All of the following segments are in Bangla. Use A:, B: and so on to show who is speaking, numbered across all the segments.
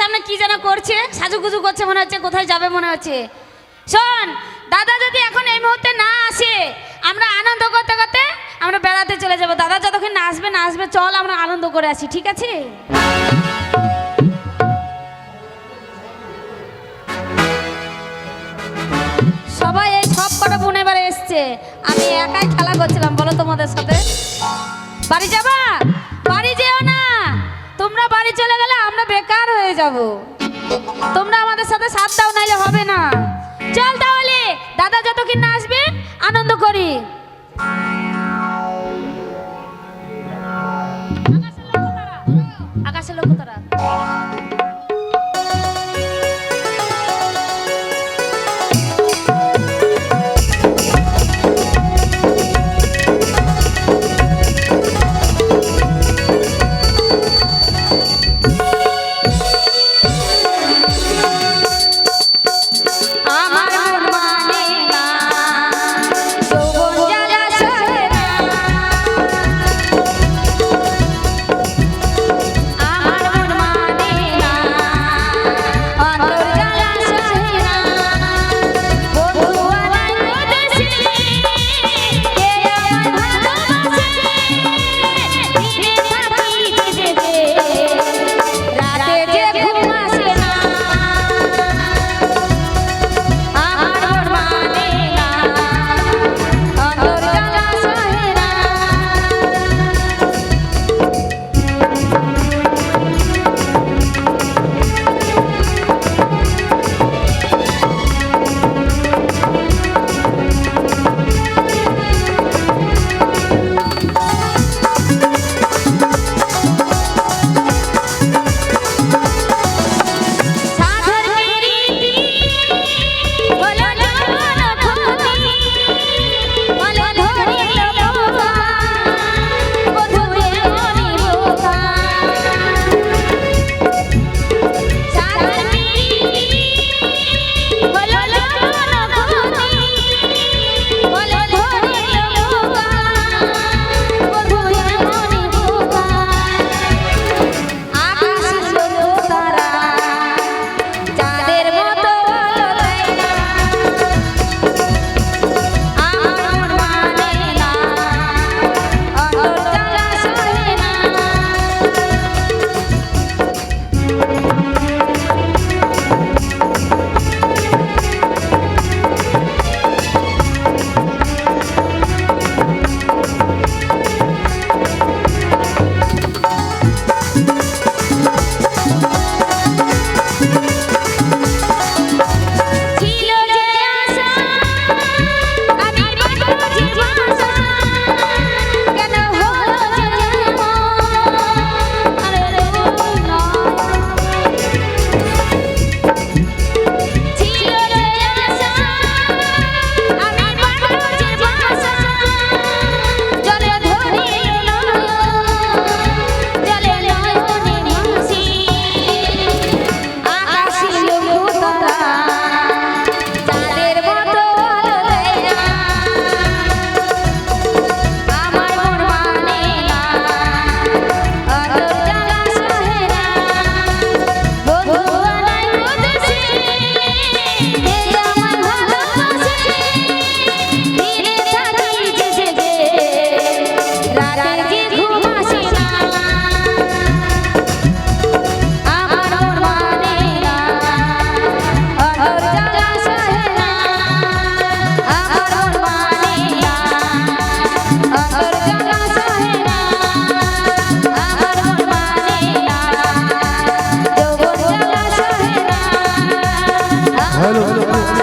A: সামনে কি যেন করছে? সাজুগুজু করছে মনে হচ্ছে, কোথায় যাবে মনে হচ্ছে? শোন, দাদা যদি এখন এই মুহূর্তে না আসে, আমরা আনন্দ করতে করতে আমরা বেড়াতে চলে যাব। দাদা যতক্ষণ না আসবে না আসবে, চল আমরা আনন্দ করে আসি, ঠিক আছে? সবাই এই সব কটা বোন এবারে এসছে। আমি একাই খেলা করছিলাম, বলো তোমাদের সাথে। বাড়ি যাবা? হয়ে যাব। তোমরা আমাদের সাথে সাথ দাও, নাইলে হবে না। চল তাহলে, দাদা যতক্ষণ না আসবে, আনন্দ করি। আকাশের লক্ষ্য তারা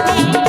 A: Thank
B: you.